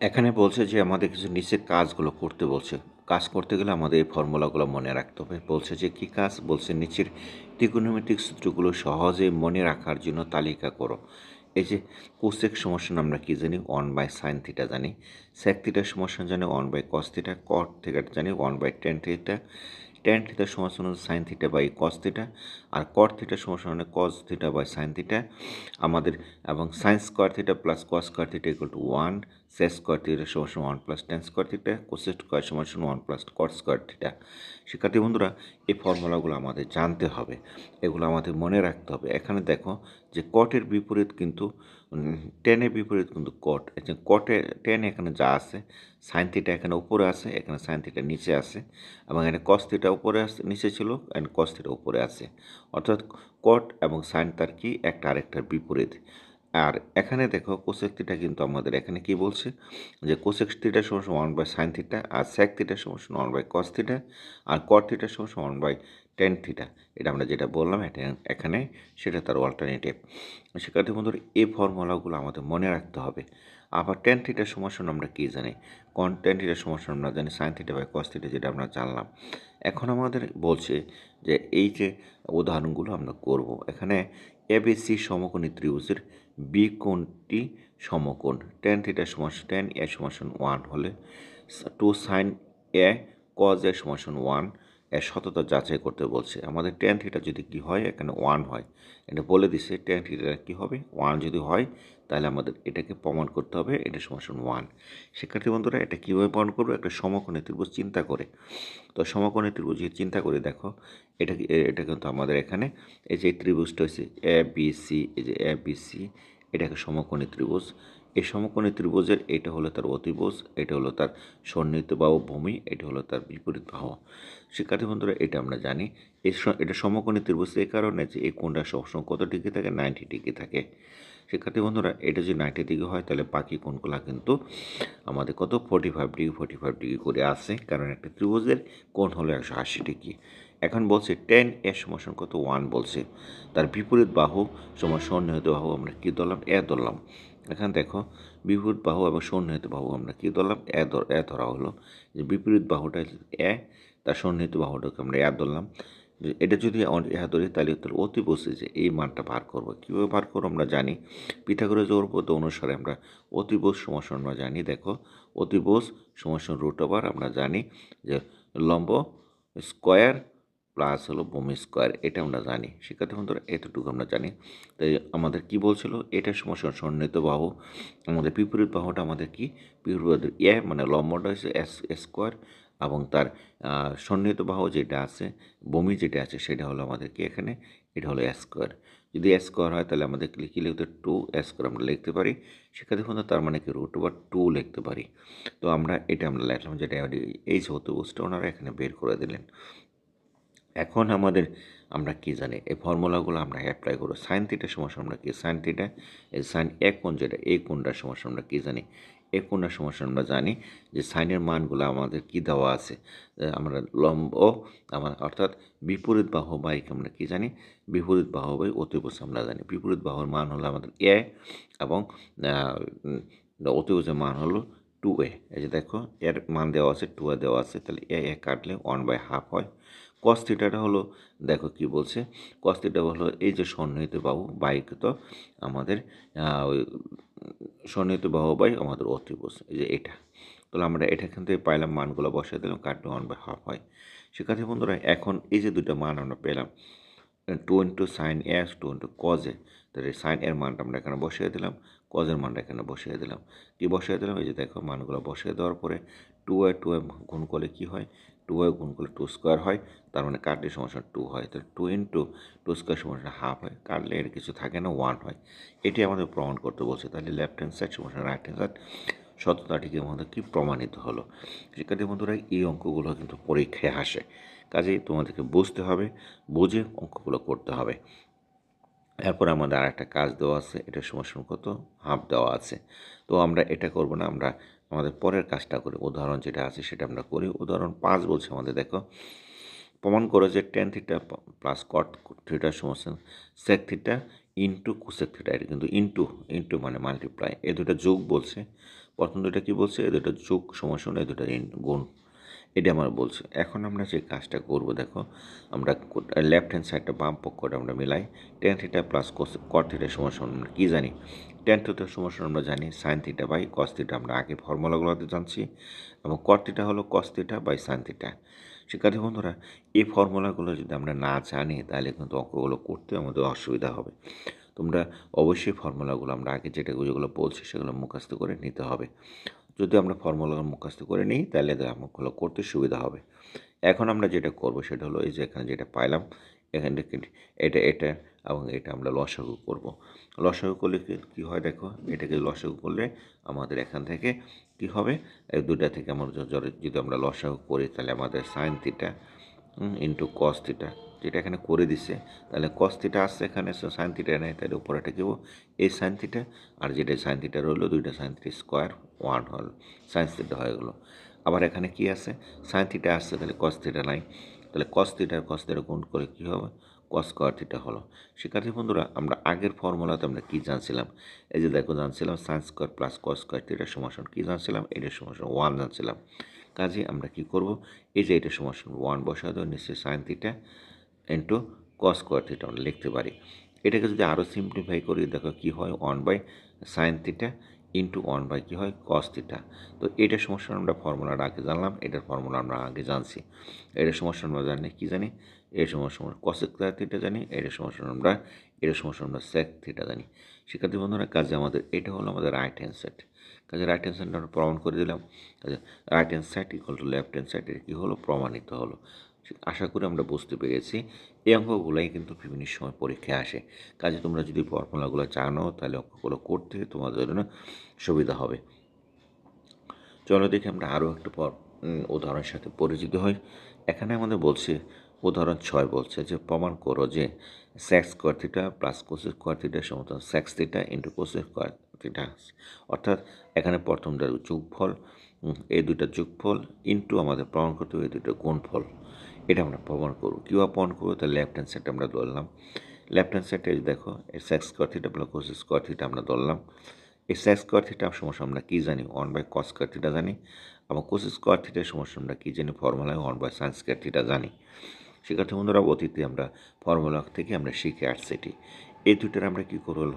এখানে বলছে যে আমাদের কিছু নিচের কাজগুলো করতে বলছে। কাজ করতে গেলে আমাদের এই ফর্মুলাগুলো মনে রাখতে হবে। বলছে যে কী কাজ? বলছে নিচের ত্রিকোণমিতিক সূত্রগুলো সহজে মনে রাখার জন্য তালিকা করো। এই যে কোসেক সমস্যা আমরা কী জানি? ওয়ান বাই সাইন থিটা জানি। স্যাক থিটার সমস্যা জানি one by cos theta cot theta জানি one by tan theta tan থিটার সমস্যা হচ্ছে sine theta by cos theta R cot থিটার সমস্যা মানে cos theta by sine theta আমাদের এবং sine square theta plus cos square theta equal to one sec square থিটার সমস্যা one plus tan square theta cosec square সমস্যা one plus cot square theta. শিক্ষার্থী বন্ধুরা, এই ফর্মুলাগুলো আমাদের জানতে হবে, এগুলো আমাদের মনে রাখতে হবে। এখানে দেখো যে কটের বিপরীত কিন্তু টেনের বিপরীত কিন্তু কট কটে টেন এখানে যা আছে সাইন থিটা এখানে উপরে আছে, এখানে সাইন থিটা নিচে আছে, এবং এখানে কস থিটা উপরে আছে, নিচে ছিল এন্ড কস থিটা উপরে আছে। অর্থাৎ কট এবং সাইন তার কি? একটা আরেকটার বিপরীত। আর এখানে দেখো কোসেক থিটা কিন্তু আমাদের এখানে কি বলছে? যে কোসেক থিটার সমস্যা ওয়ান বাই সাইন থিটা আর স্যাক থিটার সমস্যা ওয়ান বাই কস থিটা আর কট থিটার সমস্যা ওয়ান বাই টেন থিটা এটা আমরা যেটা বললাম এটা এখানে সেটা তার অল্টারনেটিভ শিক্ষার্থী বন্ধুরা, এই ফর্মুলাগুলো আমাদের মনে রাখতে হবে। আবার টেন থিটার সমস্যা আমরা কী জানি? কন টেন থিটার সমস্যা আমরা জানি sine theta by cos theta যেটা আমরা জানলাম। এখন আমাদের বলছে যে এই যে উদাহরণগুলো আমরা করব, এখানে এবিসি সমকোণী ত্রিভুজের বি কোণটি সমকোণ। টেন থিটা সমাস টেন এ সমাসন ওয়ান হলে two sine A cos A সমাসন one এর সততা যাচাই করতে বলছে। আমাদের টেন থিটা যদি কি হয়, এখানে ওয়ান হয়। এটা বলে দিছে টেন থিটা কী হবে? ওয়ান যদি হয়, তাহলে আমাদের এটাকে প্রমাণ করতে হবে, এটা সমাসন ওয়ান শিক্ষার্থী বন্ধুরা, এটা কীভাবে প্রমাণ করব? একটা সমকোণী ত্রিভুজ চিন্তা করে। তো সমকোণী ত্রিভুজ চিন্তা করে দেখো, এটা এটা কিন্তু আমাদের এখানে, এই যে ত্রিভুজটা হচ্ছে এ বি সি এই যে এ বি সি এটাকে সমকোণী ত্রিভুজ। এই সমকোণী ত্রিভুজের এটা হলো তার অতিভুজ, এটা হলো তার সন্নিহিত বাহু ভূমি, এটা হলো তার বিপরীত বাহু। শিক্ষার্থী বন্ধুরা, এটা আমরা জানি। এটা সমকোণী ত্রিভুজ এই কারণে যে এই কোণটা সবসময় কত ডিগ্রি থাকে? নাইনটি ডিগ্রি থাকে। শিক্ষার্থী বন্ধুরা, এটা যদি নাইনটি ডিগ্রি হয়, তাহলে বাকি কোণগুলো কিন্তু আমাদের কত? Forty five degree forty five degree করে আসে কারণ একটা ত্রিভুজের কোণ হলো একশো আশি ডিগ্রি। এখন বলছে টেন এর সমস্যা কত? ওয়ান বলছে। তার বিপরীত বাহু সময় সন্নিহিত বাহু আমরা কী ধরলাম? এ ধরলাম। এখানে দেখো, বিপরীত বাহু এবং সন্নিহিত বাহু আমরা কী ধরলাম? এ এ ধরা হলো। যে বিপরীত বাহুটা এ, তার সন্নিহিত বাহুটাকে আমরা এ ধরলাম। এটা যদি ইহা ধরি, তাহলে তাহলে অতি বসে যে এই মানটা বার করব। কীভাবে বার করব আমরা জানি? পিথাগোরাস পদ্ধতি অনুসারে আমরা অতিবোস সমস্যা আমরা জানি। দেখো অতিবোস সমস্যা রুট ওভার আমরা জানি যে লম্ব স্কোয়ার প্লাস হলো ভূমি স্কোয়ার, এটা আমরা জানি। শিক্ষার্থী বন্ধুরা, এতটুকু আমরা জানি। তাই আমাদের কি বলছিল? এটা সমস্যা সন্নিহিত বাহু। আমাদের বিপরীত বাহুটা আমাদের কি? বিপরীত এ মানে লম্বটা হচ্ছে এস স্কোয়ার এবং তার সন্নিহিত বাহু যেটা আছে বমি যেটা আছে, সেটা হলো আমাদের কি এখানে? এটা হলো স্কোয়ার। যদি স্কোয়ার হয়, তাহলে আমাদের কী লিখতে টু স্কোয়ার আমরা লিখতে পারি। শিক্ষার্থী বন্ধু তার মানে কি? রুট ওভার টু লিখতে পারি। তো আমরা এটা আমরা লিখলাম, যেটা এই বুঝটা ওনারা এখানে বের করে দিলেন। এখন আমাদের, আমরা কি জানি, এই ফর্মুলাগুলো আমরা অ্যাপ্লাই করব। সাইন থিটার সমস্যা আমরা কি সাইন থিটা এই সাইন এ কোণ যেটা এই কোণটার সমস্যা আমরা কী জানি এ কোণটার সমস্যা আমরা জানি যে সাইনের মানগুলো আমাদের কি দেওয়া আছে। আমরা লম্ব, আমার অর্থাৎ বিপরীত বাহু বাইক আমরা কি জানি, বিপরীত বাহু বাই অতিভুজ আমরা জানি। বিপরীত বাহুর মান হলো আমাদের এ এবং অতিভুজের মান হলো টু এ এই যে দেখো, এর মান দেওয়া আছে টু এ দেওয়া আছে, তাহলে এ এ কাটলে ওয়ান বাই হাফ হয়। কস হলো, দেখো কি বলছে কস হলো এই যে সন্নিহিত বাহু, বাইক তো আমাদের ওই সন্নিহিত বাহু বাই আমাদের অতিভুজ এই যে এটা। তাহলে আমরা এটা এখান থেকে পাইলাম মানগুলো বসিয়ে দিলাম, কাটলে ওয়ান বাই হাফ হয়। শিক্ষার্থী বন্ধুরা, এখন এই যে দুটো মান আমরা পেলাম two into sine S two into কজে তাহলে সাইন এর মানটা আমরা এখানে বসিয়ে দিলাম কজের মানটা এখানে বসিয়ে দিলাম। কি বসিয়ে দিলাম? এই যে দেখো মানগুলো বসিয়ে দেওয়ার পরে টু এ টু এ গুণ করলে কী হয়? টু এ গুণ করলে টু স্কোয়ার হয়। তার মানে কাটলে সমস্যা টু হয়। তাহলে টু ইন্টু টু স্কোয়ার সমস্যা হাফ হয়। কাটলে এর কিছু থাকে না ওয়ান হয়। এটি আমাদের প্রমাণ করতে বলছে। তাহলে লেফট হ্যান্ড সাইড সমস্যা রাইট হ্যান্ড সাইড সততাটিকে আমাদের কি প্রমাণিত হলো? শিক্ষার্থী বন্ধুরা, এই অঙ্কগুলো কিন্তু পরীক্ষায় আসে। কাজেই তোমাদেরকে বুঝতে হবে, বুঝে অঙ্কগুলো করতে হবে। এরপর আমাদের আর একটা কাজ দেওয়া আছে, এটা সমস্যা কত? হাফ দেওয়া আছে। তো আমরা এটা করব না, আমরা আমাদের পরের কাজটা করি। উদাহরণ যেটা আছে সেটা আমরা করি। উদাহরণ পাঁচ বলছে আমাদের, দেখো। প্রমাণ করে যে টেন থিটা প্লাস কট থিটার সমস্যা sec theta into cosec theta এটা কিন্তু ইন্টু ইন্টু মানে মাল্টিপ্লাই এ দুটো যোগ বলছে। প্রথম দুটা কী বলছে? এ দুটো যোগ সমস্যা এ দুটো গুণ। এটা আমার বলছে। এখন আমরা যে কাজটা করব, দেখো, আমরা লেফট হ্যান্ড সাইডটা বাম পক্ষটা আমরা মিলাই tan theta plus cos cot theta সমান আমরা কী জানি? টেন থিটার সমান আমরা জানি sine theta by cos theta আমরা আগে ফর্মুলাগুলোতে জানছি এবং কট থিটা হলো cos theta by sine theta শিক্ষার্থী বন্ধুরা, এই ফর্মুলাগুলো যদি আমরা না জানি, তাহলে কিন্তু অঙ্কগুলো করতে আমাদের অসুবিধা হবে। তোমরা অবশ্যই ফর্মুলাগুলো আমরা আগে যেটা, যেগুলো বলছি সেগুলো মুখস্থ করে নিতে হবে। যদি আমরা ফর্মুলা মুখস্থ করে নিই, তাহলে আমাগুলো করতে সুবিধা হবে। এখন আমরা যেটা করব সেটা হলো এই যে এখানে যেটা পাইলাম, এখান থেকে এটা এটা এবং এটা আমরা লসাগু করব। লসাগু করলে কী হয় দেখো, এটাকে লসাগু করলে আমাদের এখান থেকে কী হবে? এই দুটা থেকে আমরা যদি আমরা লসাগু করি, তাহলে আমাদের sine theta into cos theta যেটা এখানে করে দিছে। তাহলে কস থিটা আসছে এখানে সাইন থিটা নেই, তাহলে উপরে এটা কেবো এই সাইন থিটা আর যেটা সাইন থিটা রইল, দুইটা সাইন থিটা স্কোয়ার ওয়ান হল সাইন থিটা হয়ে গেলো। আবার এখানে কি আছে? সাইন থিটা আসছে তাহলে কস থিটা নাই। তাহলে কস থিটার কস থিটা গুণ করে কী হবে? কস স্কোয়ার থিটা হলো। শিক্ষার্থী বন্ধুরা, আমরা আগের ফর্মুলাতে আমরা কী জানছিলাম? এই যে দেখো জানছিলাম sine square plus cos square থিটার সমাসন কী জানছিলাম? এটার সমাসন ওয়ান জানছিলাম। কাজে আমরা কি করব? এই যে এটা সমাসন ওয়ান বসা দেওয়া নিশ্চয়ই sine theta into cos square theta আমরা লিখতে পারি। এটাকে যদি আরও সিম্পলিফাই করি, দেখো কী হয়? One by sine theta into one by কী হয়? কস থিটা তো এটার সমস্যা আমরা ফর্মুলাটা আগে জানলাম, এটার ফর্মুলা আমরা আগে জানছি। এটার সমস্যা আমরা জানি কী জানি? এর সমস্যা আমরা কসেক থিটা জানি, এটার সমস্যা আমরা, এটার সমস্যা আমরা সেক থিটা জানি। শিক্ষার্থী বন্ধুরা, কাজে আমাদের, এটা হলো আমাদের রাইট হ্যান্ড সাইড কাজে রাইট হ্যান্ড সাইডটা আমরা প্রমাণ করে দিলাম। কাজে right hand side equal to left hand side এটা কী হলো? প্রমাণিত হলো। আশা করি আমরা বুঝতে পেরেছি। এই অঙ্কগুলোই কিন্তু বিভিন্ন সময় পরীক্ষায় আসে। কাজে তোমরা যদি ফর্মুলাগুলো জানো, তাহলে অঙ্কগুলো করতে তোমাদের জন্য সুবিধা হবে। চলো দেখি আমরা আরও একটা পর উদাহরণের সাথে পরিচিত হই। এখানে আমাদের বলছে, উদাহরণ ছয় বলছে যে, প্রমাণ করো যে sec square theta plus cosec square থিটার সমতল sec theta into cosec square theta অর্থাৎ এখানে প্রথমটার যোগফল এই দুইটা যোগফল ইন্টু আমাদের প্রমাণ করতে হবে, এই দুটো গুণফল। এটা আমরা প্রমাণ করব। কীভাবে প্রমাণ করব, তাহলে লেফট হ্যান্ড সাইডটা আমরা ধরলাম। লেফট হ্যান্ড সাইডে দেখো, এই sec square theta plus cosec square theta আমরা ধরলাম। এই স্যাক্স স্কোয়ার থিটা সমস্যা আমরা কী জানি? One by cos square theta জানি। এবং কোসেস স্কোয়ার থিটার সমস্যা আমরা কী জানি? ফর্মুলায় one by sine square theta জানি। শিক্ষার্থী বন্ধুরা, অতীতে আমরা ফর্মুলা থেকে আমরা শিখে আসছি এই দুইটার আমরা কী করব?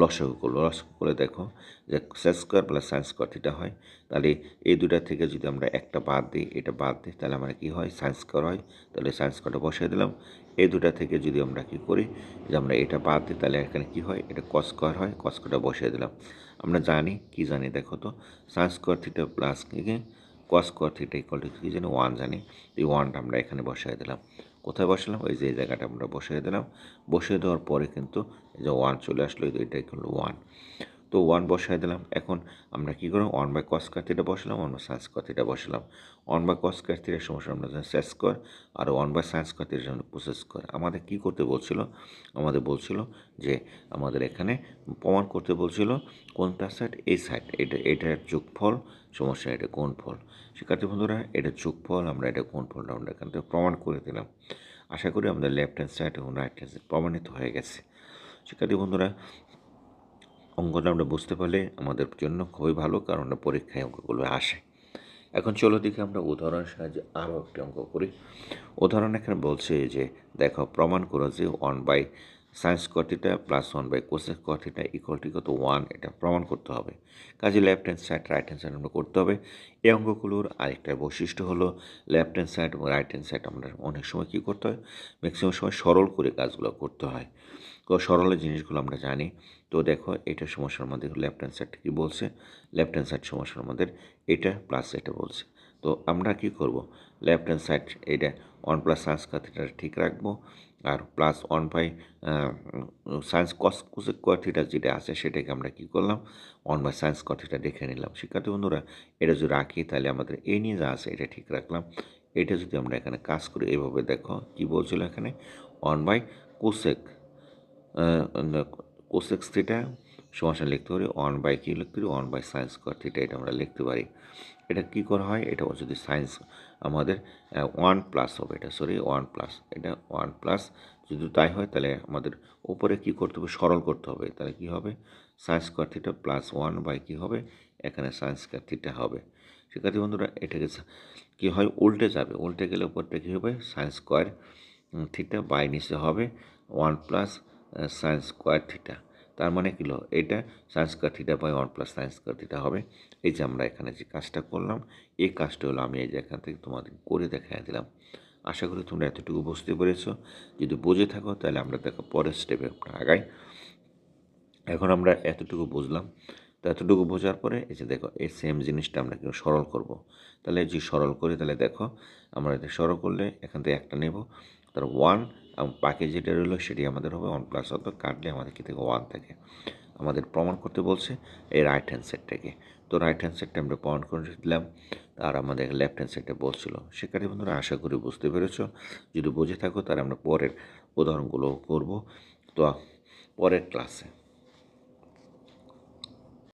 লসাগু করব। লসাগু করে দেখো যে sense square plus sine square theta হয়। তাহলে এই দুটা থেকে যদি আমরা একটা বাদ দিই, এটা বাদ দিই, তাহলে আমরা কী হয়? সায়েন্স স্কোয়ার হয়। তাহলে সায়েন্স স্কোয়ারটা বসিয়ে দিলাম। এই দুটা থেকে যদি আমরা কী করি? যে আমরা এটা বাদ দিই, তাহলে এখানে কী হয়? এটা কস স্কোয়ার হয়। কস স্কোয়ারটা বসিয়ে দিলাম। আমরা জানি, কি জানি দেখো তো? Sine square theta plus cos square theta equal to কী জানি? ওয়ান জানি। এই ওয়ানটা আমরা এখানে বসিয়ে দিলাম। কোথায় বসালাম? ওই যে জায়গাটা আমরা বসিয়ে দিলাম। বসিয়ে দেওয়ার পরে কিন্তু এই যে ওয়ান চলে আসলো এটাই কিন্তু ওয়ান তো ওয়ান বসাই দিলাম। এখন আমরা কী করলাম ওয়ান বাই কস কার্থিটা বসালাম ওয়ান বাই সায়েন্স কার্থিটা বসালাম। ওয়ান বাই কস কার্থিটার সমস্যা আমরা সেস স্কোয়ার আর ওয়ান বাই সায়েন্স কার্থিটার জন্য প্রসেস কর আমাদের কী করতে বলছিল? আমাদের বলছিল যে আমাদের এখানে প্রমাণ করতে বলছিল কোনটা সাইড এই সাইড এটা এটার যোগফল, সমস্যা এটা কোন ফল শিক্ষার্থী বন্ধুরা, এটা যোগফল, আমরা এটা কোন ফলটা আমরা এখান থেকে প্রমাণ করে দিলাম। আশা করি আমাদের লেফট হ্যান্ড সাইড এবং রাইট হ্যান্ড সাইড প্রমাণিত হয়ে গেছে। শিক্ষার্থী বন্ধুরা অঙ্কটা আমরা বুঝতে পারলে আমাদের জন্য খুবই ভালো, কারণ পরীক্ষায় অঙ্কগুলো আসে। এখন চলো দেখি আমরা উদাহরণের সাহায্যে আরও একটি অঙ্ক করি। উদাহরণ এখানে বলছে যে, দেখো, প্রমাণ করো যে ওয়ান বাই সায়েন্স কটিটা প্লাস ওয়ান বাই কোসেস কটিটা ইকুয়াল টু কত? ওয়ান এটা প্রমাণ করতে হবে। কাজে left hand side right hand side আমরা করতে হবে। এই অঙ্কগুলোর আরেকটা বৈশিষ্ট্য হলো লেফট হ্যান্ড সাইড এবং রাইট হ্যান্ড সাইড আমরা অনেক সময় কী করতে হয়? ম্যাক্সিমাম সময় সরল করে কাজগুলো করতে হয়। তো সরলের জিনিসগুলো আমরা জানি। তো দেখো, এটা সমস্যার মধ্যে লেফট হ্যান্ড সাইড কী বলছে? লেফট হ্যান্ড সাইড সমস্যার মধ্যে এটা প্লাস এটা বলছে। তো আমরা কি করব? লেফট হ্যান্ড সাইড এটা ওয়ান প্লাস সায়েন্স কাথিটা ঠিক রাখব। আর plus one by sine cos cosec কোয়ার্থিটা যেটা আছে সেটাকে আমরা কি করলাম? ওয়ান বাই সায়েন্স কথিটা দেখে নিলাম। শিক্ষার্থী বন্ধুরা, এটা যদি রাখি তাহলে আমাদের এই নিয়ে যা আছে এটা ঠিক রাখলাম। এটা যদি আমরা এখানে কাজ করি, এভাবে দেখো কি বলছিল এখানে? One by cosec cosec theta সমাসে লিখতে পারি ওয়ান বাই কী লিখতে পারি one by sine square theta এটা আমরা লিখতে পারি। এটা কী করা হয়? এটা যদি সায়েন্স আমাদের ওয়ান প্লাস হবে এটা সরি ওয়ান প্লাস এটা ওয়ান প্লাস যদি তাই হয় তাহলে আমাদের উপরে কী করতে হবে? সরল করতে হবে। তাহলে কী হবে? Sine square theta plus one by কী হবে, এখানে সায়েন্স স্কোয়ার থিটা হবে। শিক্ষার্থী বন্ধুরা এটাকে কী হয়? উল্টে যাবে। উল্টে গেলে উপরটা কী হবে? সায়েন্স স্কোয়ার থিটা বাই নিচে হবে one plus sine square theta তার মানে কী হলো? এটা sine square theta by one plus sine square theta হবে। এই যে আমরা এখানে যে কাজটা করলাম, এই কাজটা হলো আমি এই যে এখান থেকে তোমাদের করে দেখাই দিলাম। আশা করি তোমরা এতটুকু বুঝতে পেরেছ। যদি বুঝে থাকো, তাহলে আমরা দেখো পরের স্টেপে আগাই। এখন আমরা এতটুকু বুঝলাম। তো এতটুকু বোঝার পরে এই যে দেখো, এই সেম জিনিসটা আমরা কিন্তু সরল করব। তাহলে যে সরল করি, তাহলে দেখো, আমরা সরল করলে এখান থেকে একটা নেব। তার ওয়ান বাকি যেটা রইল সেটি আমাদের হবে ওয়ান প্লাস অত কাটলে আমাদের কি থেকে ওয়ান থাকে। আমাদের প্রমাণ করতে বলছে এই রাইট হ্যান্ড সাইডটাকে তো রাইট হ্যান্ড সাইডটা আমরা প্রমাণ করে দিলাম। আর আমাদের লেফট হ্যান্ড সাইডটা বলছিল। শিক্ষার্থী বন্ধুরা আশা করি বুঝতে পেরেছ। যদি বুঝে থাকো তাহলে আমরা পরের উদাহরণগুলো করব। তো পরের ক্লাসে